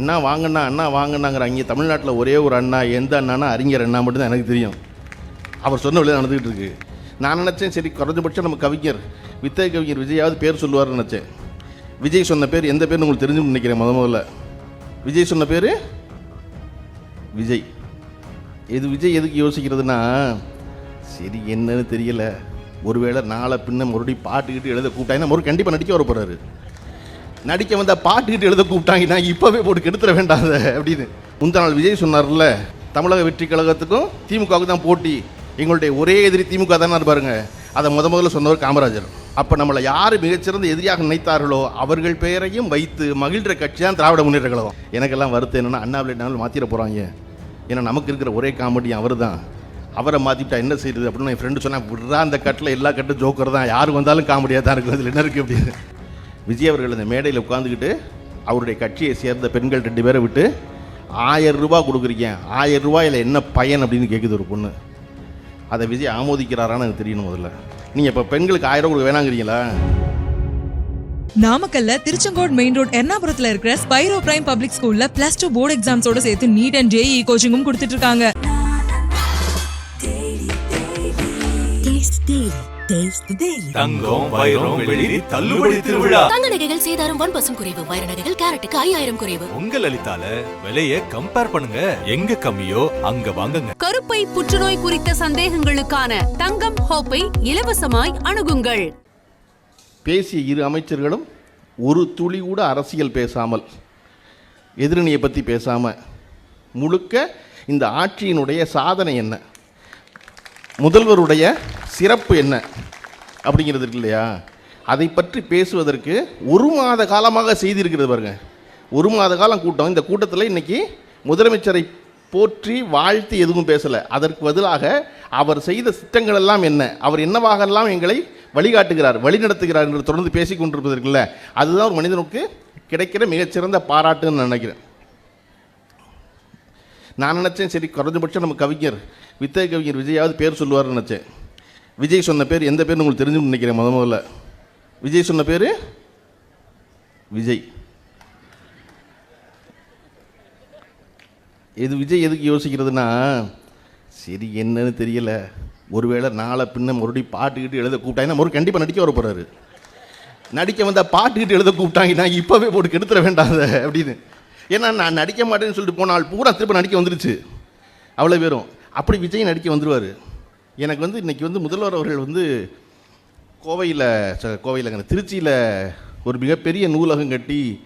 அண்ணா வாங்கண்ணா அண்ணா வாங்கண்ணாங்கிற அங்கே தமிழ்நாட்டில் ஒரே ஒரு அண்ணா எந்த அண்ணானா அறிஞர் அண்ணா மட்டும்தான் எனக்கு தெரியும். அவர் சொன்ன வழியாக நடந்துக்கிட்டு இருக்கு. நான் நினச்சேன் சரி குறைஞ்சபட்சம் நம்ம கவிஞர் வித்தை கவிஞர் விஜயாவது பேர் சொல்லுவார்னு நினச்சேன். விஜய் சொன்ன பேர் எந்த பேர்னு உங்களுக்கு தெரிஞ்சுன்னு நினைக்கிறேன் முத முதல்ல. விஜய் சொன்ன பேர்? விஜய். இது விஜய் எதுக்கு யோசிக்கிறதுனா சரி என்னன்னு தெரியல. ஒருவேளை நாளை பின்ன மறுபடியும் பாட்டுக்கிட்டு எழுத கூப்பிட்டாங்கன்னா மறுபடியும் கண்டிப்பாக நடிக்க வர போகிறாரு நடிக்க வந்த பாட்டுக்கிட்டு எழுத கூப்பிட்டாங்கன்னா இப்போவே போட்டு கெடுத்துட வேண்டாம் அப்படின்னு. முந்தா நாள் விஜய் சொன்னார்ல தமிழக வெற்றி கழகத்துக்கும் திமுகவுக்கு தான் போட்டி. எங்களுடைய ஒரே எதிரி திமுக தானே பாருங்க அதை முத முதல்ல சொன்னவர் காமராஜர். அப்போ நம்மளை யார் மிகச்சிறந்த எதிரியாக நினைத்தார்களோ அவர்கள் பெயரையும் வைத்து மகிழ்கிற கட்சி தான் திராவிட முன்னேற்ற கழகம். எனக்கெல்லாம் வருத்தம் என்னென்னா அண்ணாவிலே மாற்றிட போகிறாங்க ஏன்னா நமக்கு இருக்கிற ஒரே காமெடி அவர் தான் அவரை மாற்றிட்டா என்ன செய்யுது அப்படின்னு என் ஃப்ரெண்டு சொன்னால் விட்றா அந்த கட்டில் எல்லா கட்டும் ஜோக்கர் தான். யார் வந்தாலும் காமெடியாக தான் இருக்குது அதில் என்ன இருக்குது அப்படின்னு. விஜய் அவர்கள் அந்த மேடையில் உட்காந்துக்கிட்டு அவருடைய கட்சியை சேர்ந்த பெண்கள் ரெண்டு பேரை விட்டு ஆயிரம் ரூபாய் கொடுக்குறீங்க. ஆயிரம் ரூபாயில் என்ன பயன்? அப்படின்னு கேட்குது ஒரு பொண்ணு. அதை விஜய் ஆமோதிக்கிறாரான்னு எனக்கு தெரியணும் முதல்ல. நீங்கள் இப்போ பெண்களுக்கு ஆயிரம் கொடுக்க வேணாங்கிறீங்களா? நாமக்கல்ல திருச்செங்கோடு மெயின் ரோட் எர்ணாபுரத்துல இருக்கிற ஸ்பைரோ பிரைம் பப்ளிக் ஸ்கூல்ல பிளஸ் டூ போர்டு எக்ஸாம்ஸோட சேர்த்து நீட் அண்ட் ஜேஇ கோச்சிங்கும் கொடுத்துட்டு இருக்காங்க. தங்கம் வைரம் வெளிரி தள்ளுபடி திருவிழா. தங்க நகைகள் சேதாரம் ஒன் பர்சன்ட் குறைவு. வைர நகைகள் கேரட்டுக்கு ஐயாயிரம் குறைவு. உங்க லலிதால விலைய கம்பேர் பண்ணுங்க. எங்க கம்மியோ அங்க வாங்குங்க. கருப்பை புற்றுநோய் குறித்த சந்தேகங்களுக்கான தங்கம் ஹோப்பை இலவசமாய் அணுகுங்கள். பேசிய இரு அமைச்சர்களும் ஒரு துளி கூட அரசியல் பேசாமல் எதிரணியை பற்றி பேசாமல் முழுக்க இந்த ஆட்சியினுடைய சாதனை என்ன? முதல்வருடைய சிறப்பு என்ன? அப்படிங்கிறது இருக்கு இல்லையா? அதை பற்றி பேசுவதற்கு ஒரு மாத காலமாக செய்திருக்கிறது பாருங்க. ஒரு மாத காலம் கூட்டம். இந்த கூட்டத்தில் இன்னைக்கு முதலமைச்சரை போற்றி வாழ்த்தி எதுவும் பேசலை. அதற்கு பதிலாக அவர் செய்த திட்டங்கள் எல்லாம் என்ன? அவர் என்னவாகலாம் எங்களை வழிகாட்டுகிறார் வழிநடத்துகிறார் என்று தொடர்ந்து பேசிக் கொண்டிருப்பதற்குல்ல அதுதான் ஒரு மனிதனுக்கு கிடைக்கிற மிகச்சிறந்த பாராட்டுன்னு நினைக்கிறேன். நான் நினச்சேன் சரி குறைஞ்சபட்சம் நம்ம கவிஞர் வித்தை கவிஞர் விஜயாவது பேர் சொல்லுவார்னு நினச்சேன். விஜய் சொன்ன பேர் எந்த பேர்னு உங்களுக்கு தெரிஞ்சு நினைக்கிறேன் முத முதல்ல. விஜய் சொன்ன பேர்? விஜய். இது விஜய் எதுக்கு யோசிக்கிறதுனா சரி என்னன்னு தெரியல. ஒருவேளை நாளை பின்ன மறுபடியும் பாட்டுக்கிட்டு எழுத கூப்பிட்டாங்கன்னா மறுபடியும் கண்டிப்பாக நடிக்க வர போகிறாரு நடிக்க வந்தால் பாட்டுக்கிட்டு எழுத கூப்பிட்டாங்கன்னா இப்போவே போட்டு கெடுத்துட வேண்டாம் அப்படின்னு. ஏன்னா நான் நடிக்க மாட்டேன்னு சொல்லிட்டு போனால் பூரா திருப்பி நடிக்க வந்துருச்சு. அவ்வளோ பேரும். அப்படி விஜய் நடிக்க வந்துடுவார் எனக்கு வந்து இன்றைக்கி வந்து முதல்வர் அவர்கள் வந்து கோவையில் கோவையில் திருச்சியில் ஒரு மிகப்பெரிய நூலகம் கட்டி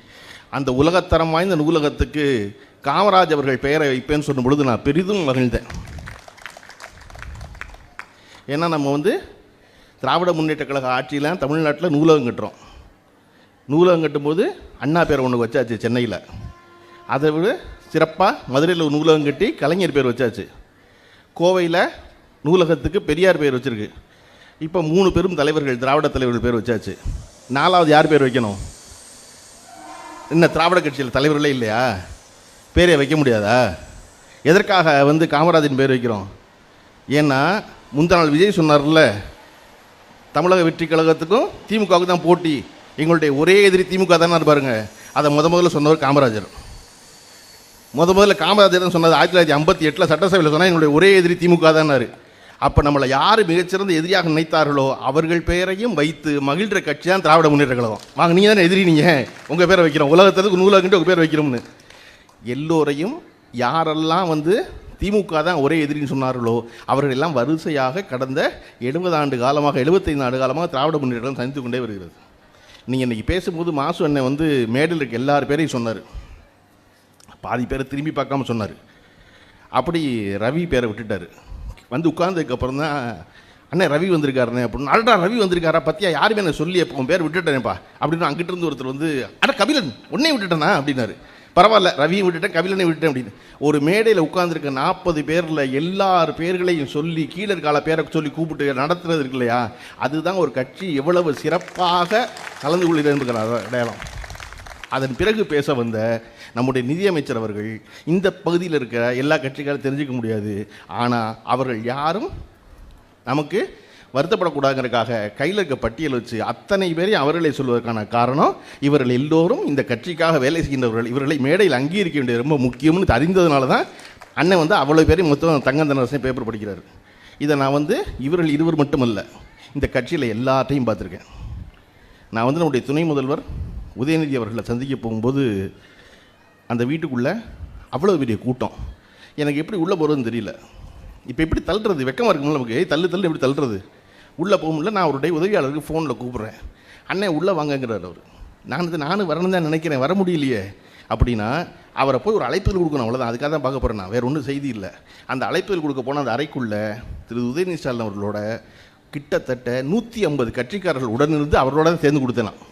அந்த உலகத்தரம் வாய்ந்த நூலகத்துக்கு காமராஜ் அவர்கள் பெயரை வைப்பேன்னு சொன்ன பொழுது நான் பெரிதும் மகிழ்ந்தேன். ஏன்னா நம்ம வந்து திராவிட முன்னேற்ற கழக ஆட்சியில் தமிழ்நாட்டில் நூலகம் கட்டுறோம். நூலகம் கட்டும்போது அண்ணா பேரை ஒன்று வச்சாச்சு சென்னையில். அதை விட சிறப்பாக மதுரையில் ஒரு நூலகம் கட்டி கலைஞர் பேர் வச்சாச்சு. கோவையில் நூலகத்துக்கு பெரியார் பேர் வச்சுருக்கு. இப்போ மூணு பெரும் தலைவர்கள் திராவிட தலைவர்கள் பேர் வச்சாச்சு. நாலாவது யார் பேர் வைக்கணும்? இன்னும் திராவிட கட்சியில் தலைவர்களே இல்லையா? பேரே வைக்க முடியாதா? எதற்காக வந்து காமராஜின் பேர் வைக்கிறோம்? ஏன்னா முந்தா நாள் விஜய் சொன்னார்ல தமிழக வெற்றி கழகத்துக்கும் திமுகவுக்கு தான் போட்டி. எங்களுடைய ஒரே எதிரி திமுக தானே இருப்பாருங்க அதை முத முதல்ல சொன்னவர் காமராஜர். முத முதல்ல காமராஜர் சொன்னது ஆயிரத்தி தொள்ளாயிரத்தி ஐம்பத்தி எட்டில் சட்டசபையில் சொன்னால் எங்களுடைய ஒரே எதிரி திமுக தானாரு அப்போ நம்மளை யார் மிகச்சிறந்த எதிரியாக நினைத்தார்களோ அவர்கள் பெயரையும் வைத்து மகிழ்கிற கட்சி தான் திராவிட முன்னேற்ற கழகம். வாங்க நீங்கள் தானே எதிரி நீங்கள் உங்கள் பேரை வைக்கிறோம். உலகத்துக்கு நூலகன்ட்டு உங்கள் பேர் வைக்கிறோம்னு. எல்லோரையும் யாரெல்லாம் வந்து திமுக தான் ஒரே எதிரின்னு சொன்னார்களோ அவர்கள் எல்லாம் வரிசையாக கடந்த எழுபது ஆண்டு காலமாக எழுபத்தைந்து ஆண்டு காலமாக திராவிட முன்னேற்றம் சந்தித்து கொண்டே வருகிறது. நீங்கள் இன்றைக்கி பேசும்போது மாசு அண்ணன் வந்து மேடையில் இருக்க எல்லார் பேரையும் சொன்னார். பாதி பேரை திரும்பி பார்க்காம சொன்னார். அப்படி ரவி பேரை விட்டுட்டார். வந்து உட்கார்ந்ததுக்கப்புறம் தான் அண்ணே ரவி வந்திருக்காருண்ணே அப்படின்னு. அடடா ரவி வந்திருக்காரா? பத்தியா? யாருமே என்ன சொல்லி அப்போ உன் பேர் விட்டுட்டேனேப்பா அப்படின்னு அங்கிட்டு இருந்து ஒருத்தர் வந்து அட கபிலன் உன்னே விட்டுட்டேனா? அப்படின்னாரு. பரவாயில்ல ரவியும் விட்டுட்டேன் கபிலனை விட்டுட்டேன் அப்படின்னு. ஒரு மேடையில் உட்காந்துருக்க நாற்பது பேரில் எல்லார் பேர்களையும் சொல்லி கீழே இருக்கால பேரை சொல்லி கூப்பிட்டு நடத்துறது இருக்கு இல்லையா? அதுதான் ஒரு கட்சி எவ்வளவு சிறப்பாக கலந்து கொள்கிறது என்கிற அடையாளம். அதன் பிறகு பேச வந்த நம்முடைய நிதியமைச்சர் அவர்கள் இந்த பகுதியில் இருக்கிற எல்லா கட்சிகளும் தெரிஞ்சுக்க முடியாது. ஆனால் அவர்கள் யாரும் நமக்கு வருத்தப்படக்கூடாதுங்கிறக்காக கையில் இருக்க பட்டியல் வச்சு அத்தனை பேரையும் அவர்களை சொல்வதற்கான காரணம் இவர்கள் எல்லோரும் இந்த கட்சிக்காக வேலை செய்கின்றவர்கள். இவர்களை மேடையில் அங்கீகரிக்க வேண்டியது ரொம்ப முக்கியம்னு அறிந்ததுனால தான் அண்ணன் வந்து அவ்வளோ பேரையும் மொத்தம் தங்கந்தனரசன் பேப்பர் படிக்கிறார். இதை நான் வந்து இவர்கள் இருவர் மட்டுமல்ல இந்த கட்சியில் எல்லாத்தையும் பார்த்துருக்கேன். நான் வந்து நம்முடைய துணை முதல்வர் உதயநிதி அவர்களை சந்திக்க போகும்போது அந்த வீட்டுக்குள்ளே அவ்வளோ பெரிய கூட்டம். எனக்கு எப்படி உள்ளே போகிறதுன்னு தெரியல. இப்போ எப்படி தள்ளுறது? வெக்கமாக இருக்கும்ல நமக்கு. தள்ளு தள்ளு எப்படி தள்ளுறது? உள்ளே போக முடியல. நான் அவருடைய உதவியாளருக்கு ஃபோனில் கூப்பிட்றேன். அண்ணன் உள்ளே வாங்கங்கிறார் அவர். நான் இது நானும் வரணும் தான் நினைக்கிறேன். வர முடியலையே. அப்படின்னா அவரை போய் ஒரு அழைப்பிதழ் கொடுக்கணும். அவ்வளோதான் அதுக்காக தான் பார்க்க போகிறேன் நான். வேறு ஒன்றும் செய்தி இல்லை. அந்த அழைப்பிதழ் கொடுக்க போன அந்த அறைக்குள்ளே திரு. உதயநிதி ஸ்டாலின் அவர்களோட கிட்டத்தட்ட நூற்றி ஐம்பது கட்சிக்காரர்கள் உடனிருந்து அவரோட தான் சேர்ந்து கொடுத்தேன் நான்.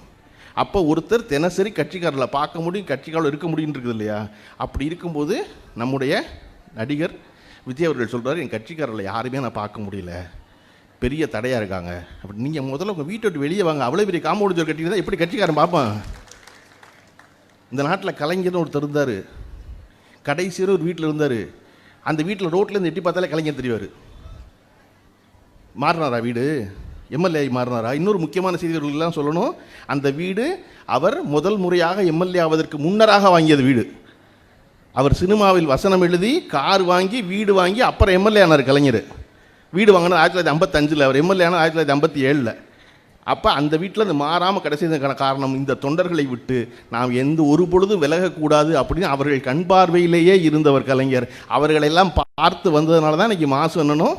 அப்போ ஒருத்தர் தினசரி கட்சிக்காரில் பார்க்க முடியும் கட்சிக்காரில் இருக்க முடியும்னு இருக்குது இல்லையா? அப்படி இருக்கும்போது நம்முடைய நடிகர் விஜய் அவர்கள் சொல்கிறார் என் கட்சிக்காரில் யாருமே நான் பார்க்க முடியல. பெரிய தடையாக இருக்காங்க. அப்படி நீங்கள் முதல்ல உங்கள் வீட்டை விட்டு வெளியே வாங்க. அவ்வளோ பெரிய காம்பவுண்ட் சுவர் கட்டிட்டு எப்படி கட்சிக்காரன் பார்ப்பேன்? இந்த நாட்டில் கலைஞர்னு ஒருத்தர் இருந்தார். கடைசியில் ஒரு வீட்டில் இருந்தார். அந்த வீட்டில் ரோட்லேருந்து எட்டி பார்த்தாலே கலைஞர் தெரிவார். மாறினாரா வீடு? எம்எல்ஏ மாறினாரா? இன்னொரு முக்கியமான செய்திகள்லாம் சொல்லணும். அந்த வீடு அவர் முதல் முறையாக எம்எல்ஏ ஆவதற்கு முன்னராக வாங்கியது வீடு. அவர் சினிமாவில் வசனம் எழுதி கார் வாங்கி வீடு வாங்கி அப்புறம் எம்எல்ஏ ஆனார் கலைஞர். வீடு வாங்கினது ஆயிரத்தி தொள்ளாயிரத்தி ஐம்பத்தஞ்சில். அவர் எம்எல்ஏ ஆனால் ஆயிரத்தி தொள்ளாயிரத்தி ஐம்பத்தி ஏழில் அப்போ அந்த வீட்டில் அது மாறாமல் கடைசியதுக்கான காரணம் இந்த தொண்டர்களை விட்டு நாம் எந்த ஒரு பொழுதும் விலகக்கூடாது அப்படின்னு அவர்கள் கண் பார்வையிலேயே இருந்தவர் கலைஞர். அவர்களெல்லாம் பார்த்து வந்ததுனால தான் இன்றைக்கி மாசு அண்ணனும்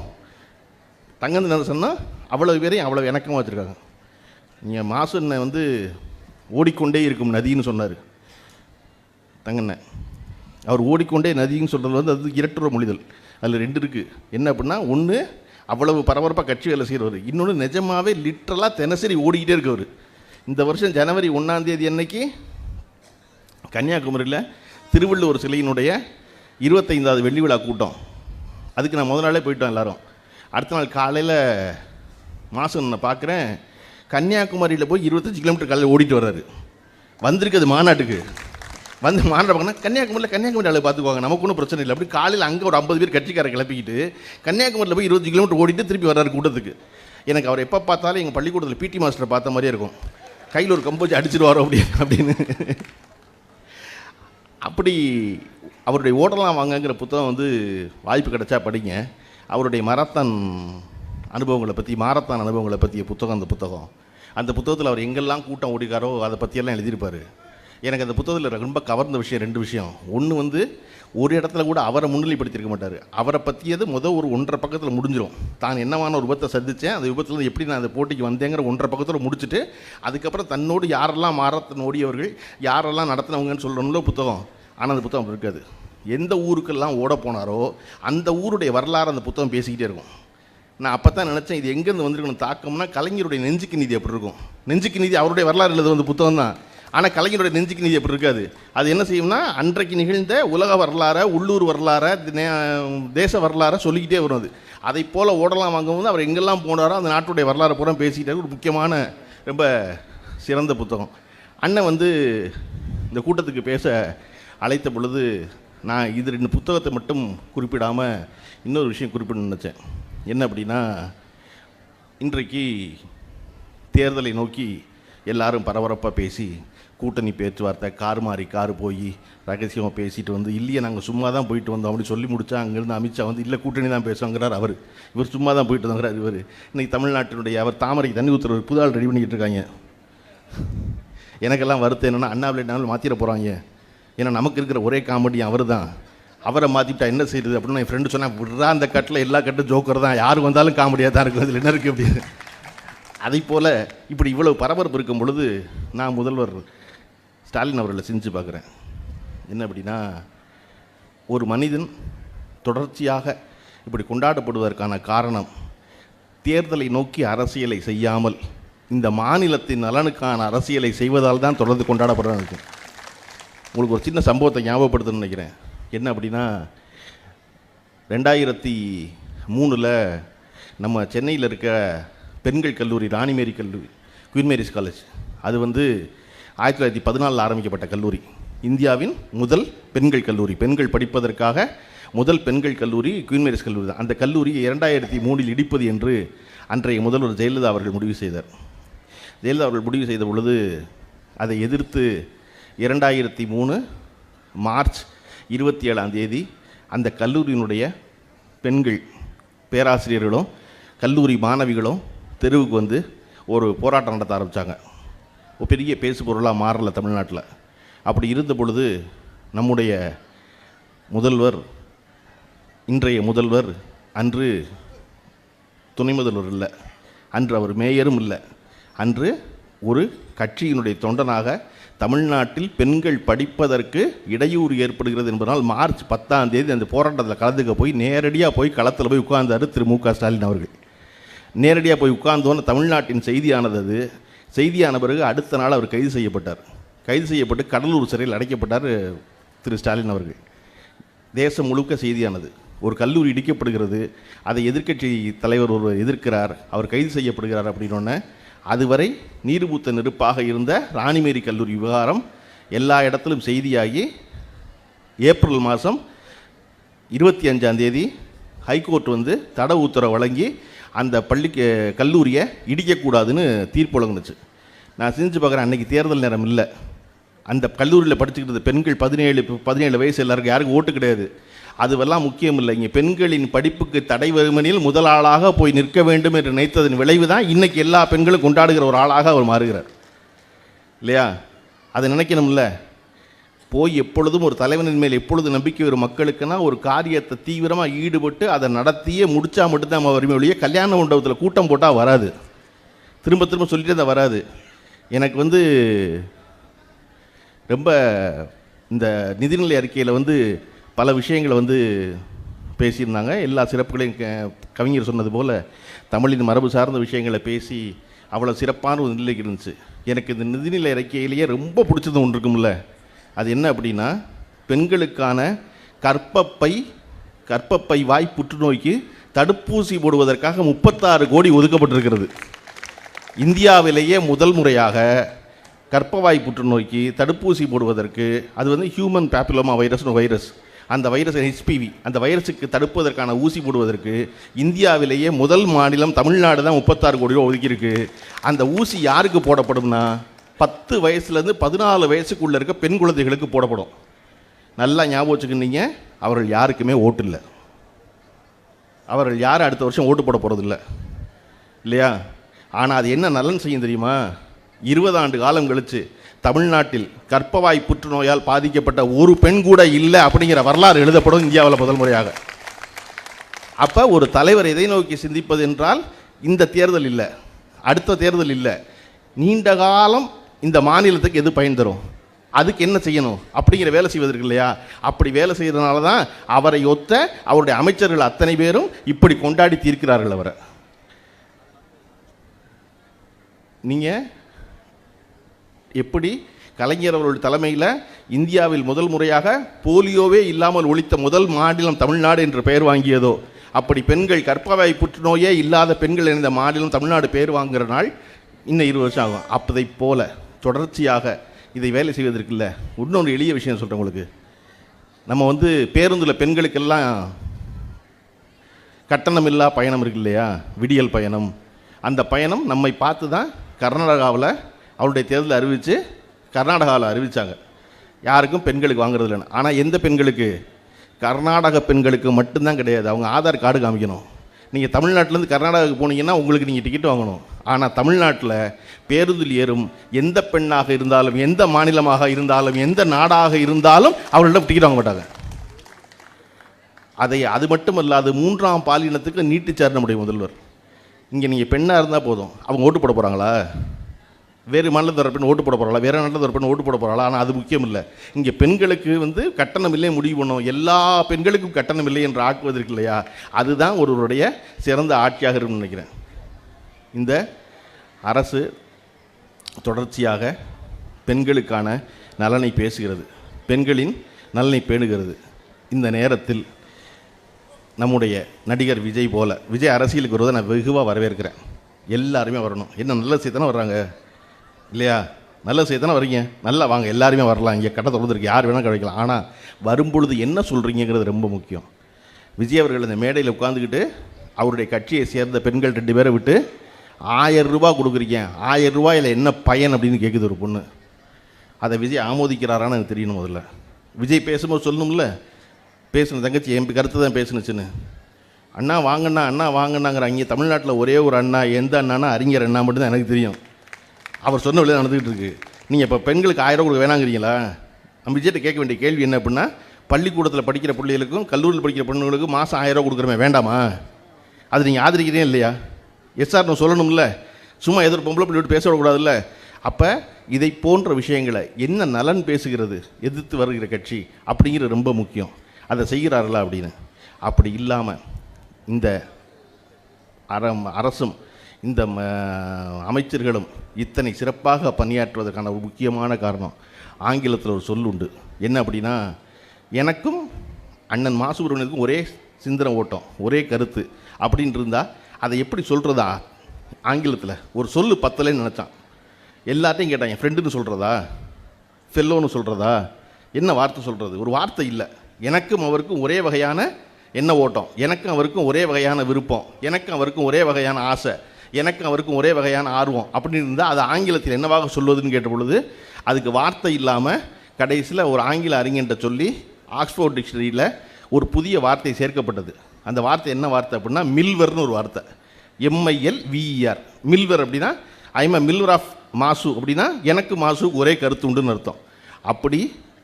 தங்கந்த நரசன்னா அவ்வளோ பேரையும் அவ்வளோ இணக்கமாக வச்சுருக்காங்க. நீங்கள் மாசு என்ன வந்து ஓடிக்கொண்டே இருக்கும் நதின்னு சொன்னார். தங்கண்ணன் அவர் ஓடிக்கொண்டே நதின்னு சொல்கிறது வந்து அது இரட்டுற மொழிதல். அதில் ரெண்டு இருக்குது என்ன அப்படின்னா ஒன்று அவ்வளவு பரபரப்பாக கட்சி வேலை செய்கிறவர் இன்னொன்று நிஜமாவே லிட்ரலாக தினசரி ஓடிக்கிட்டே இருக்கவர். இந்த வருஷம் ஜனவரி ஒன்றாந்தேதி அன்னைக்கு கன்னியாகுமரியில் திருவள்ளுவர் சிலையினுடைய இருபத்தைந்தாவது வெள்ளி விழா கூட்டம். அதுக்கு நான் முதல் நாளே போயிட்டோம் எல்லோரும். அடுத்த நாள் காலையில் மாதம் நான் பார்க்குறேன். கன்னியாகுமரியில் போய் இருபத்தஞ்சி கிலோமீட்டர் காலையில் ஓடிட்டு வர்றாரு. வந்திருக்குது மாநாட்டுக்கு. வந்து மாநாடு பார்க்கணும் கன்னியாகுமரியில் கன்னியாகுமரி அளவு பார்த்துக்குவாங்க. நமக்கு ஒன்றும் பிரச்சனை இல்லை. அப்படி காலையில் அங்கே ஒரு ஐம்பது பேர் கட்சிக்காரை கிளப்பிக்கிட்டு கன்னியாகுமரியில் போய் இருபது கிலோமீட்டர் ஓடிட்டு திருப்பி வர்றாரு கூட்டத்துக்கு. எனக்கு அவர் எப்போ பார்த்தாலும் எங்கள் பள்ளிக்கூடத்தில் பிடி மாஸ்டரை பார்த்த மாதிரியே இருக்கும். கையில் ஒரு கம்போச்சு அடிச்சிடுவாரோ அப்படி அப்படின்னு. அப்படி அவருடைய ஓடலாம் வாங்கங்கிற புத்தகம் வந்து வாய்ப்பு கிடைச்சா படிங்க. அவருடைய மரத்தன் அனுபவங்களை பற்றி மாரத்தான் அனுபவங்களை பற்றிய புத்தகம் அந்த புத்தகம். அந்த புத்தகத்தில் அவர் எங்கெல்லாம் கூட்டம் ஓடிக்காரோ அதை பற்றியெல்லாம் எழுதியிருப்பார். எனக்கு அந்த புத்தகத்தில் ரொம்ப கவர்ந்த விஷயம் ரெண்டு விஷயம். ஒன்று வந்து ஒரு இடத்துல கூட அவரை முன்னிலைப்படுத்தியிருக்க மாட்டார். அவரை பற்றியது முதல் ஒரு ஒன்றரை பக்கத்தில் முடிஞ்சிடும் தான் என்னவான ஒரு விபத்தை சந்தித்தேன் அந்த விபத்தில் எப்படி நான் அந்த போட்டிக்கு வந்தேங்கிற ஒன்றரை பக்கத்தில் முடிச்சுட்டு அதுக்கப்புறம் தன்னோடு யாரெல்லாம் மாறத்தன் ஓடியவர்கள் யாரெல்லாம் நடத்தினவங்கன்னு சொல்லணும்ல புத்தகம். ஆனால் அந்த புத்தகம் இருக்காது. எந்த ஊருக்கெல்லாம் ஓட போனாரோ அந்த ஊருடைய வரலாறு அந்த புத்தகம் பேசிக்கிட்டே இருக்கும். நான் அப்போ தான் நினச்சேன் இது எங்கேருந்து வந்திருக்கணும் தாக்கம்னா கலைஞருடைய நெஞ்சுக்கு நீதி எப்படி இருக்கும்? நெஞ்சுக்கு நீதி அவருடைய வரலாறு எழுது வந்து புத்தகம் தான். ஆனால் கலைஞருடைய நெஞ்சுக்கு நீதி எப்படி இருக்காது? அது என்ன செய்யும்னா அன்றைக்கு நிகழ்ந்த உலக வரலாறை உள்ளூர் வரலாறை தேச வரலாறை சொல்லிக்கிட்டே வரும் அது. அதை போல் ஓடலாம் வாங்கும்போது அவர் எங்கெல்லாம் போனாரோ அந்த நாட்டுடைய வரலாறு பூரா பேசிக்கிட்டே ஒரு முக்கியமான ரொம்ப சிறந்த புத்தகம். அண்ணன் வந்து இந்த கூட்டத்துக்கு பேச அழைத்த பொழுது நான் இது ரெண்டு புத்தகத்தை மட்டும் குறிப்பிடாமல் இன்னொரு விஷயம் குறிப்பிடணும்னு நினச்சேன். என்ன அப்படின்னா இன்றைக்கு தேர்தலை நோக்கி எல்லாரும் பரபரப்பாக பேசி கூட்டணி பேச்சுவார்த்தை கார் மாறி கார் போய் ரகசியமாக பேசிட்டு வந்து இல்லையே நாங்கள் சும்மா தான் போயிட்டு வந்தோம் அப்படி சொல்லி முடிச்சா அங்கேருந்து அமித்ஷா வந்து இல்லை கூட்டணி தான் பேசுவாங்கிறார் அவர். இவர் சும்மா தான் போயிட்டு வந்தாங்கிறார் இவர். இன்றைக்கி தமிழ்நாட்டினுடைய அவர் தாமரைக்கு தண்ணி ஊற்றுறவர் புது ஆள் ரெடி பண்ணிக்கிட்டு இருக்காங்க. எனக்கெல்லாம் வருத்தம் என்னென்னா அண்ணாவிலேட்டாலும் மாற்றிட போகிறாங்க ஏன்னா நமக்கு இருக்கிற ஒரே காமெடி அவர் தான் அவரை மாற்றிட்டா என்ன செய்யுது அப்படின்னு என் ஃப்ரெண்டு சொன்னேன் விடுறா அந்த கட்டில் எல்லா கட்டும் ஜோக்கர் தான். யார் வந்தாலும் காமெடியாக தான் இருக்கும். அதில் என்ன இருக்குது அப்படின்னு அதை போல் இப்படி இவ்வளோ பரபரப்பு இருக்கும் பொழுது நான் முதல்வர் ஸ்டாலின் அவர்களை செஞ்சு பார்க்குறேன். என்ன அப்படின்னா ஒரு மனிதன் தொடர்ச்சியாக இப்படி கொண்டாடப்படுவதற்கான காரணம் தேர்தலை நோக்கி அரசியலை செய்யாமல் இந்த மாநிலத்தின் நலனுக்கான அரசியலை செய்வதால் தான் தொடர்ந்து கொண்டாடப்படுறாங்க உங்களுக்கு ஒரு சின்ன சம்பவத்தை ஞாபகப்படுத்தணும்னு நினைக்கிறேன். என்ன அப்படின்னா ரெண்டாயிரத்தி மூணில் நம்ம சென்னையில் இருக்க பெண்கள் கல்லூரி ராணிமேரி கல்லூரி குயின் மேரிஸ் காலேஜ். அது வந்து ஆயிரத்தி தொள்ளாயிரத்தி பதினாலில் ஆரம்பிக்கப்பட்ட கல்லூரி. இந்தியாவின் முதல் பெண்கள் கல்லூரி. பெண்கள் படிப்பதற்காக முதல் பெண்கள் கல்லூரி குயின் மேரிஸ் கல்லூரி தான். அந்த கல்லூரியை இரண்டாயிரத்தி மூணில் இடிப்பது என்று அன்றைய முதல்வர் ஜெயலலிதா அவர்கள் முடிவு செய்தார். ஜெயலலிதா அவர்கள் முடிவு செய்த பொழுது அதை எதிர்த்து இரண்டாயிரத்தி மூணு மார்ச் இருபத்தி ஏழாம் தேதி அந்த கல்லூரியினுடைய பெண்கள் பேராசிரியர்களும் கல்லூரி மாணவிகளும் தெருவுக்கு வந்து ஒரு போராட்டம் நடத்த ஆரம்பித்தாங்க ஒரு பெரிய பேசு பொருளாக மாறல தமிழ்நாட்டில். அப்படி இருந்த பொழுது நம்முடைய முதல்வர் இன்றைய முதல்வர் அன்று துணை முதல்வர் இல்லை. அன்று அவர் மேயரும் இல்லை. அன்று ஒரு கட்சியினுடைய தொண்டனாக தமிழ்நாட்டில் பெண்கள் படிப்பதற்கு இடையூறு ஏற்படுகிறது என்பதனால் மார்ச் பத்தாம் தேதி அந்த போராட்டத்தில் கலந்துக்க போய் நேரடியாக போய் களத்தில் போய் உட்கார்ந்தார் திரு மு க ஸ்டாலின் அவர்கள். நேரடியாக போய் உட்கார்ந்தோன்னு தமிழ்நாட்டின் செய்தியானது அது. செய்தியான பிறகு அடுத்த நாள் அவர் கைது செய்யப்பட்டார். கைது செய்யப்பட்டு கடலூர் சிறையில் அடைக்கப்பட்டார் திரு ஸ்டாலின் அவர்கள். தேசம் முழுக்க செய்தியானது. ஒரு கல்லூரி இடிக்கப்படுகிறது. அதை எதிர்க்கட்சி தலைவர் ஒருவர் எதிர்க்கிறார். அவர் கைது செய்யப்படுகிறார் அப்படின்னோடனே அதுவரை நீர்பூத்த நெருப்பாக இருந்த ராணிமேரி கல்லூரி விவகாரம் எல்லா இடத்திலும் செய்தியாகி ஏப்ரல் மாதம் இருபத்தி அஞ்சாம் தேதி ஹைகோர்ட் வந்து தட உத்தரவு வழங்கி அந்த பள்ளிக்கு கல்லூரியை இடிக்கக்கூடாதுன்னு தீர்ப்பு வழங்குனுச்சு. நான் சிந்திச்சு பார்க்குறேன் அன்றைக்கி தேர்தல் நேரம் இல்லை. அந்த கல்லூரியில் படிச்சுக்கிட்டு பெண்கள் பதினேழு பதினேழு வயசு எல்லாருக்கும் யாருக்கும் ஓட்டு கிடையாது. அதுவெல்லாம் முக்கியம் இல்லை இங்கே பெண்களின் படிப்புக்கு தடை வருமனில் முதல் ஆளாக போய் நிற்க வேண்டும் என்று நினைத்ததன் விளைவு தான் இன்றைக்கி எல்லா பெண்களும் கொண்டாடுகிற ஒரு ஆளாக அவர் மாறுகிறார். இல்லையா? அதை நினைக்கணும்ல. போய் எப்பொழுதும் ஒரு தலைவனின் மேல் எப்பொழுது நம்பிக்கை வரும் மக்களுக்குன்னா ஒரு காரியத்தை தீவிரமாக ஈடுபட்டு அதை நடத்தியே முடித்தா மட்டும்தான் நம்ம வருமே ஒழிய கல்யாண மண்டபத்தில் கூட்டம் போட்டால் வராது. திரும்ப திரும்ப சொல்லிட்டு தான் வராது. எனக்கு வந்து ரொம்ப இந்த நிதிநிலை அறிக்கையில் வந்து பல விஷயங்களை வந்து பேசியிருந்தாங்க. எல்லா சிறப்புகளையும் க- கவிஞர் சொன்னது போல் தமிழின் மரபு சார்ந்த விஷயங்களை பேசி அவ்வளோ சிறப்பான ஒரு நிலைக்கு இருந்துச்சு. எனக்கு இந்த நிதிநிலை அறிக்கையிலேயே ரொம்ப பிடிச்சது ஒன்று இருக்கும்ல. அது என்ன அப்படின்னா பெண்களுக்கான கற்பப்பை கற்பப்பை வாய் புற்றுநோய்க்கு தடுப்பூசி போடுவதற்காக முப்பத்தாறு கோடி ஒதுக்கப்பட்டிருக்கிறது. இந்தியாவிலேயே முதல் முறையாக கற்பவாய் புற்றுநோய்க்கு தடுப்பூசி போடுவதற்கு அது வந்து ஹியூமன் பேப்பிலோமா வைரஸ்னு வைரஸ். அந்த வைரஸ் ஹெச்பிவி அந்த வைரஸுக்கு தடுப்பதற்கான ஊசி போடுவதற்கு இந்தியாவிலேயே முதல் மாநிலம் தமிழ்நாடு தான் முப்பத்தாறு கோடி ரூபா ஒதுக்கியிருக்கு. அந்த ஊசி யாருக்கு போடப்படும்னா பத்து வயசுலேருந்து பதினாலு வயசுக்குள்ளே இருக்க பெண் குழந்தைகளுக்கு போடப்படும். நல்லா ஞாபகம் வச்சுக்கிட்டீங்க அவர்கள் யாருக்குமே ஓட்டு இல்லை. அவர்கள் யாரும் அடுத்த வருஷம் ஓட்டு போட போகிறதில்ல இல்லையா? ஆனால் அது என்ன நலன் செய்யும் தெரியுமா? இருபது ஆண்டு காலம் கழித்து தமிழ்நாட்டில் கற்பவாய் புற்றுநோயால் பாதிக்கப்பட்ட ஒரு பெண் கூட இல்லை அப்படிங்கிற வரலாறு எழுதப்படும் இந்தியாவில் முதல் முறையாக. அப்போ ஒரு தலைவர் எதை நோக்கி சிந்திப்பது என்றால் இந்த தேர்தல் இல்லை அடுத்த தேர்தல் இல்லை நீண்ட காலம் இந்த மாநிலத்துக்கு எது பயன் தரும்? அதுக்கு என்ன செய்யணும்? அப்படிங்கிற வேலை செய்வதற்கு இல்லையா? அப்படி வேலை செய்கிறதுனால தான் அவரை ஒத்த அவருடைய அமைச்சர்கள் அத்தனை பேரும் இப்படி கொண்டாடி தீர்க்கிறார்கள் அவரை. நீங்கள் எப்படி கலைஞர் அவர்களுடைய தலைமையில் இந்தியாவில் முதல் முறையாக போலியோவே இல்லாமல் ஒழித்த முதல் மாநிலம் தமிழ்நாடு என்று பெயர் வாங்கியதோ அப்படி பெண்கள் கற்பவாய் புற்றுநோயே இல்லாத பெண்கள் இணைந்த மாநிலம் தமிழ்நாடு பேர் வாங்குகிற நாள் இன்னும் இருபது வருஷம் ஆகும். அப்பதை போல தொடர்ச்சியாக இதை வேலை செய்வதற்கு இல்லை. இன்னொன்று எளிய விஷயம் சொல்கிறேன் உங்களுக்கு. நம்ம வந்து பேருந்தில் பெண்களுக்கெல்லாம் கட்டணமில்லா பயணம் இருக்கு இல்லையா? விடியல் பயணம். அந்த பயணம் நம்மை பார்த்து தான் கர்நாடகாவில் அவருடைய தேர்தலில் அறிவித்து கர்நாடகாவில் அறிவித்தாங்க யாருக்கும் பெண்களுக்கு வாங்குறது இல்லைன்னு ஆனால் எந்த பெண்களுக்கு? கர்நாடக பெண்களுக்கு மட்டும்தான் கிடையாது. அவங்க ஆதார் கார்டு காமிக்கணும். நீங்கள் தமிழ்நாட்டிலேருந்து கர்நாடகாவுக்கு போனீங்கன்னா உங்களுக்கு நீங்கள் டிக்கெட் வாங்கணும். ஆனால் தமிழ்நாட்டில் பேருந்தில் ஏறும் எந்த பெண்ணாக இருந்தாலும் எந்த மாநிலமாக இருந்தாலும் எந்த நாடாக இருந்தாலும் அவர்களிடம் டிக்கெட் வாங்க மாட்டாங்க. அதை அது மட்டுமல்லாது மூன்றாம் பாலினத்துக்கு நீட்டிச்சார் நம்முடைய முதல்வர். இங்கே நீங்கள் பெண்ணாக இருந்தால் போதும். அவங்க ஓட்டு போட போகிறாங்களா வேறு மாநிலத்தில் பெண் ஓட்டு போட போகிறாளா வேறு நாட்டில் பெண் ஓட்டு போட போகிறாளா ஆனால் அது முக்கியம் இல்லை. இங்கே பெண்களுக்கு வந்து கட்டணம் இல்லை முடிவு பண்ணும். எல்லா பெண்களுக்கும் கட்டணம் இல்லை என்று ஆக்குவதற்கு இல்லையா? அதுதான் ஒருவருடைய சிறந்த ஆட்சியாக இருக்கும்னு நினைக்கிறேன். இந்த அரசு தொடர்ச்சியாக பெண்களுக்கான நலனை பேசுகிறது. பெண்களின் நலனை பேணுகிறது. இந்த நேரத்தில் நம்முடைய நடிகர் விஜய் போல விஜய் அரசியலுக்கு வருவதை நான் வெகுவாக வரவேற்கிறேன். எல்லாருமே வரணும். என்ன நல்ல செய்தானே வர்றாங்க? இல்லையா? நல்ல செய்தானே வரீங்க நல்லா வாங்க எல்லாருமே வரலாம். இங்கே கட்ட தொடர்ந்துருக்கு யார் வேணால் கிடைக்கலாம். ஆனால் வரும்பொழுது என்ன சொல்கிறீங்கிறது ரொம்ப முக்கியம். விஜய் அவர்கள் அந்த மேடையில் உட்காந்துக்கிட்டு அவருடைய கட்சியை சேர்ந்த பெண்கள் ரெண்டு பேரை விட்டு ஆயிரம் ரூபா கொடுக்குறீங்க. ஆயிரம் ரூபாயில் என்ன பயன் அப்படின்னு கேட்குது ஒரு பொண்ணு. அதை விஜய் ஆமோதிக்கிறாரான்னு எனக்கு தெரியணும் முதல்ல. விஜய் பேசும்போது சொல்லணும்ல? பேசுன தங்கச்சி என் கருத்து தான் பேசுனுச்சுன்னு. அண்ணா வாங்கண்ணா அண்ணா வாங்கண்ணாங்கிற அங்கே தமிழ்நாட்டில் ஒரே ஒரு அண்ணா எந்த அண்ணானா அறிஞர் அண்ணா மட்டும்தான் எனக்கு தெரியும். அவர் சொன்ன வழியில் நடந்துகிட்டு இருக்கு. நீங்கள் இப்போ பெண்களுக்கு ஆயிரம் கொடுக்க வேணாங்கிறீங்களா? நம்ம விஜய்கிட்ட கேட்க வேண்டிய கேள்வி என்ன அப்படின்னா பள்ளிக்கூடத்தில் படிக்கிற பிள்ளைகளுக்கும் கல்லூரியில் படிக்கிற பொண்ணுங்களுக்கும் மாதம் ஆயிரம் ரூபா கொடுக்குறமே வேண்டாமா? அது நீங்கள் ஆதரிக்கிறீங்க இல்லையா? எஸ்ஆர் நான் சொல்லணும்ல. சும்மா எதிர் பொம்பளை பிள்ளை விட்டு பேசக்கூடாதுல்ல அப்போ இதை போன்ற விஷயங்களை என்ன நலன் பேசுகிறது எதிர்த்து வருகிற கட்சி அப்படிங்கிறது ரொம்ப முக்கியம். அதை செய்கிறார்களா அப்படின்னு? அப்படி இல்லாமல் இந்த அறம் அரசும் இந்த ம, அமைச்சர்களும் இத்தனை சிறப்பாக பணியாற்றுவதற்கான ஒரு முக்கியமான காரணம் ஆங்கிலத்தில் ஒரு சொல் உண்டு. என்ன அப்படின்னா எனக்கும் அண்ணன் மாசுபுரவனுக்கும் ஒரே சிந்தனை ஓட்டம் ஒரே கருத்து. அப்படின்னு இருந்தால் அதை எப்படி சொல்கிறதா ஆங்கிலத்தில் ஒரு சொல் பத்தலைன்னு நினச்சான். எல்லாத்தையும் கேட்டான் என் ஃப்ரெண்டுன்னு சொல்கிறதா ஃபெல்லோன்னு சொல்கிறதா என்ன வார்த்தை சொல்கிறது ஒரு வார்த்தை இல்லை. எனக்கும் அவருக்கும் ஒரே வகையான என்ன ஓட்டம்? எனக்கும் அவருக்கும் ஒரே வகையான விருப்பம். எனக்கும் அவருக்கும் ஒரே வகையான ஆசை. எனக்கும் அவருக்கும் ஒரே வகையான ஆர்வம். அப்படின்னு இருந்தால் அது ஆங்கிலத்தில் என்னவாக சொல்வதுன்னு கேட்ட பொழுது அதுக்கு வார்த்தை இல்லாமல் கடைசியில் ஒரு ஆங்கில அறிஞன்ட்ட சொல்லி ஆக்ஸ்போர்ட் டிக்ஷனரியில் ஒரு புதிய வார்த்தை சேர்க்கப்பட்டது. அந்த வார்த்தை என்ன வார்த்தை அப்படின்னா மில்வர்னு ஒரு வார்த்தை. எம்ஐஎல் விஇஆர் மில்வர் அப்படின்னா ஐம் அ மில்வர் ஆஃப் மாசு அப்படின்னா எனக்கு மாசு ஒரே கருத்து உண்டுன்னு அர்த்தம். அப்படி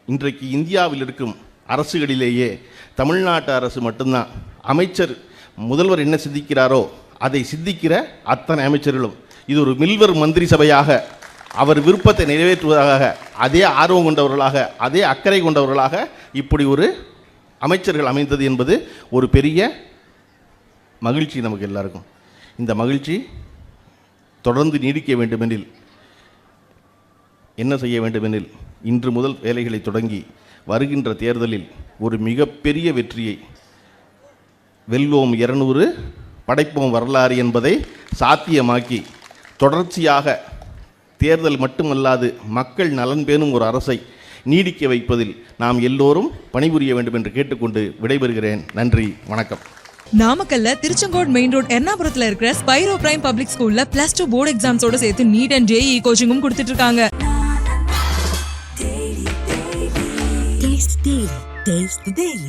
இன்றைக்கு இந்தியாவில் இருக்கும் அரசுகளிலேயே தமிழ்நாட்டு அரசு மட்டும்தான். அமைச்சர் முதல்வர் என்ன சிந்திக்கிறாரோ அதை சிந்திக்கிற அத்தனை அமைச்சர்களும். இது ஒரு மில்வர் மந்திரி சபையாக அவர் விருப்பத்தை நிறைவேற்றுவதாக அதே ஆர்வம் கொண்டவர்களாக அதே அக்கறை கொண்டவர்களாக இப்படி ஒரு அமைச்சர்கள் அமைந்தது என்பது ஒரு பெரிய மகிழ்ச்சி நமக்கு எல்லாருக்கும். இந்த மகிழ்ச்சி தொடர்ந்து நீடிக்க வேண்டுமெனில் என்ன செய்ய வேண்டுமெனில் இன்று முதல் வேலைகளை தொடங்கி வருகின்ற தேர்தலில் ஒரு மிகப்பெரிய வெற்றியை வெல்வோம். இருநூறு படைப்போம் வரலாறு என்பதை சாத்தியமாக்கி தொடர்ச்சியாக தேர்தல் மட்டுமல்லாது மக்கள் நலன் பேணும் ஒரு அரசை நீடிக்க வைப்பதில் நாம் எல்லோரும் பணிபுரிய வேண்டும் என்று கேட்டுக்கொண்டு விடைபெறுகிறேன். நன்றி வணக்கம். நாமக்கல்ல திருச்செங்கோடு மெயின் ரோட் எர்ணாபுரத்துல இருக்கிற ஸ்பைரோ பிரைம் பப்ளிக் ஸ்கூல்ல பிளஸ் டூ போர்டு எக்ஸாம்ஸோட சேர்த்து நீட் அண்ட் ஜேஇ கோச்சிங்கும் கொடுத்துட்டு இருக்காங்க.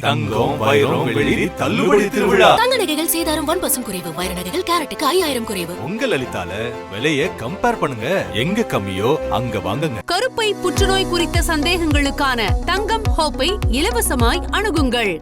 தங்கம் வைரம் வெள்ளி தள்ளுபடி திருவிழா. தங்க நகைகள் சேதாரம் ஒன் பர்சன்ட் குறைவு. வைர நகைகள் கேரட்டுக்கு ஐயாயிரம் குறைவு. உங்க லலிதால விலைய கம்பேர் பண்ணுங்க. எங்க கம்மியோ அங்க வாங்குங்க. கருப்பை புற்றுநோய் குறித்த சந்தேகங்களுக்கான தங்கம் ஹோப்பை இலவசமாய் அணுகுங்கள்.